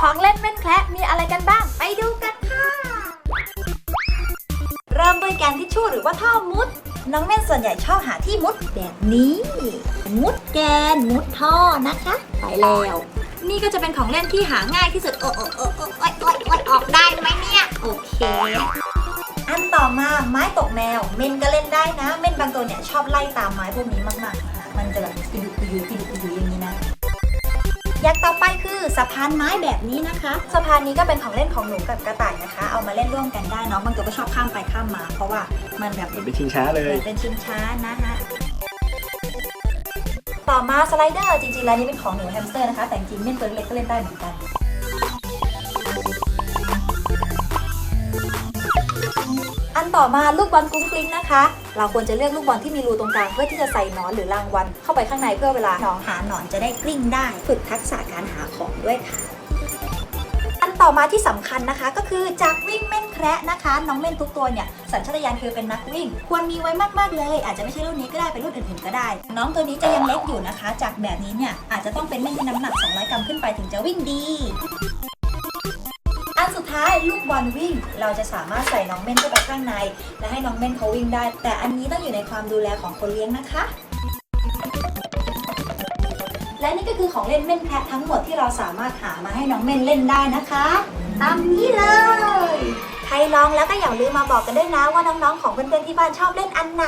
ของเล่นเม่นแคระมีอะไรกันบ้าง ไปดูกันค่ะ เริ่มด้วยแกนทิชชู่หรือว่าท่อมุด น้องเม่นส่วนใหญ่ชอบหาที่มุดแบบนี้ มุดแกนมุดท่อนะคะ ไปแล้ว นี่ก็จะเป็นของเล่นที่หาง่ายที่สุด โอ้โอ้โอ้โอ้โอ้ยโอ้ยโอ้ยออกได้ไหมเนี่ย โอเค อันต่อมาไม้ตกแมว เม่นก็เล่นได้นะ เม่นบางตัวเนี่ยชอบไล่ตามไม้พวกนี้มากๆนะคะมันจะแบบกระยุกกระยุกกระยุกกระยุอย่างนี้นะอย่างต่อไปคือ สะพานไม้แบบนี้นะคะสะพานนี้ก็เป็นของเล่นของหนูกับกระต่ายนะคะ เอามาเล่นร่วมกันได้เน้องบางตัวก็ชอบข้ามไปข้ามมา เพราะว่ามันแบบมันเป็นชิงช้าเลยเป็นชิงช้านะฮะต่อมาสไลเดอร์จริงๆแล้วนี่เป็นของหนูแฮมสเตอร์นะคะ แต่จริงๆเม่นตัวเล็กก็เล่นได้เหมือนกัน อันต่อมาลูกบอลกุ้งกลิ้งนะคะ เราควรจะเลือกลูกบอลที่มีรูตรงกลางเพื่อที่จะใส่หนอนหรือรางวัลเข้าไปข้างในเพื่อเวลาน้องหาหนอนจะได้กลิ้งได้ ฝึกทักษะการหาของด้วยค่ะอันต่อมาที่สำคัญนะคะก็คือจากวิ่งเม่นแคระนะคะ น้องเม่นทุกตัวเนี่ยสัญชาตญาณคือเป็นนักวิ่ง ควรมีไว้มากๆเลย อาจจะไม่ใช่รุ่นนี้ก็ได้เป็นรุ่นอื่นๆก็ได้ น้องตัวนี้จะยังเล็กอยู่นะคะ จากแบบนี้เนี่ยอาจจะต้องเป็นเม่นที่น้ำหนัก 200 กรัมขึ้นไปถึงจะวิ่งดี ท้ายลูกบอลวิ่ง เราจะสามารถใส่น้องเม่นเข้าไปข้างใน และให้น้องเม่นเขาวิ่งได้ แต่อันนี้ต้องอยู่ในความดูแลของคนเลี้ยงนะคะ และนี่ก็คือของเล่นเม่นแพะทั้งหมดที่เราสามารถหามาให้น้องเม่นเล่นได้นะคะ ตามนี้เลย ใครลองแล้วก็อย่าลืมมาบอกกันด้วยนะว่าน้องๆของเพื่อนๆที่บ้านชอบเล่นอันไหน